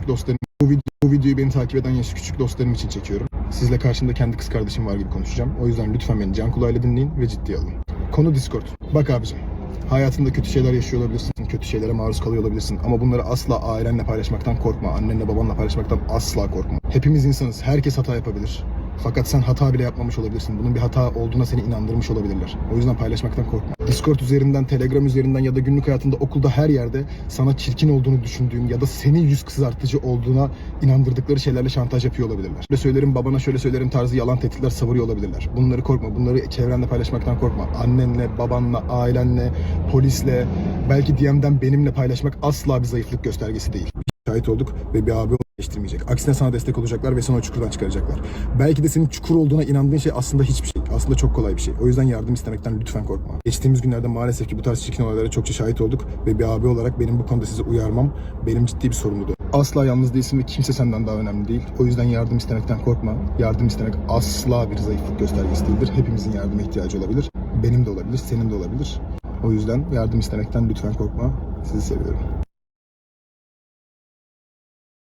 küçük dostlarım. Bu, video, bu videoyu beni takip eden yaşı küçük dostlarım için çekiyorum. Sizle karşımda kendi kız kardeşim var gibi konuşacağım. O yüzden lütfen beni can kulağıyla dinleyin ve ciddiye alın. Konu Discord. Bak abicim. Hayatında kötü şeyler yaşıyor olabilirsin, kötü şeylere maruz kalıyor olabilirsin ama bunları asla ailenle paylaşmaktan korkma, annenle babanla paylaşmaktan asla korkma. Hepimiz insanız, herkes hata yapabilir. Fakat sen hata bile yapmamış olabilirsin. Bunun bir hata olduğuna seni inandırmış olabilirler. O yüzden paylaşmaktan korkma. Discord üzerinden, Telegram üzerinden ya da günlük hayatında okulda her yerde sana çirkin olduğunu düşündüğün ya da seni yüz kızartıcı olduğuna inandırdıkları şeylerle şantaj yapıyor olabilirler. Şöyle söylerim babana şöyle söylerim tarzı yalan tehditler savuruyor olabilirler. Bunları korkma. Bunları çevrende paylaşmaktan korkma. Annenle, babanla, ailenle, polisle, belki DM'den benimle paylaşmak asla bir zayıflık göstergesi değil şahit olduk ve bir abi değiştirmeyecek. Aksine sana destek olacaklar ve seni o çukurdan çıkaracaklar. Belki de senin çukur olduğuna inandığın şey aslında hiçbir şey. Aslında çok kolay bir şey. O yüzden yardım istemekten lütfen korkma. Geçtiğimiz günlerde maalesef ki bu tarz çirkin olaylara çokça şahit olduk ve bir abi olarak benim bu konuda sizi uyarmam benim ciddi bir sorumluluğum. Asla yalnız değilsin ve kimse senden daha önemli değil. O yüzden yardım istemekten korkma. Yardım istemek asla bir zayıflık göstergesi değildir. Hepimizin yardıma ihtiyacı olabilir. Benim de olabilir, senin de olabilir. O yüzden yardım istemekten lütfen korkma. Sizi seviyorum.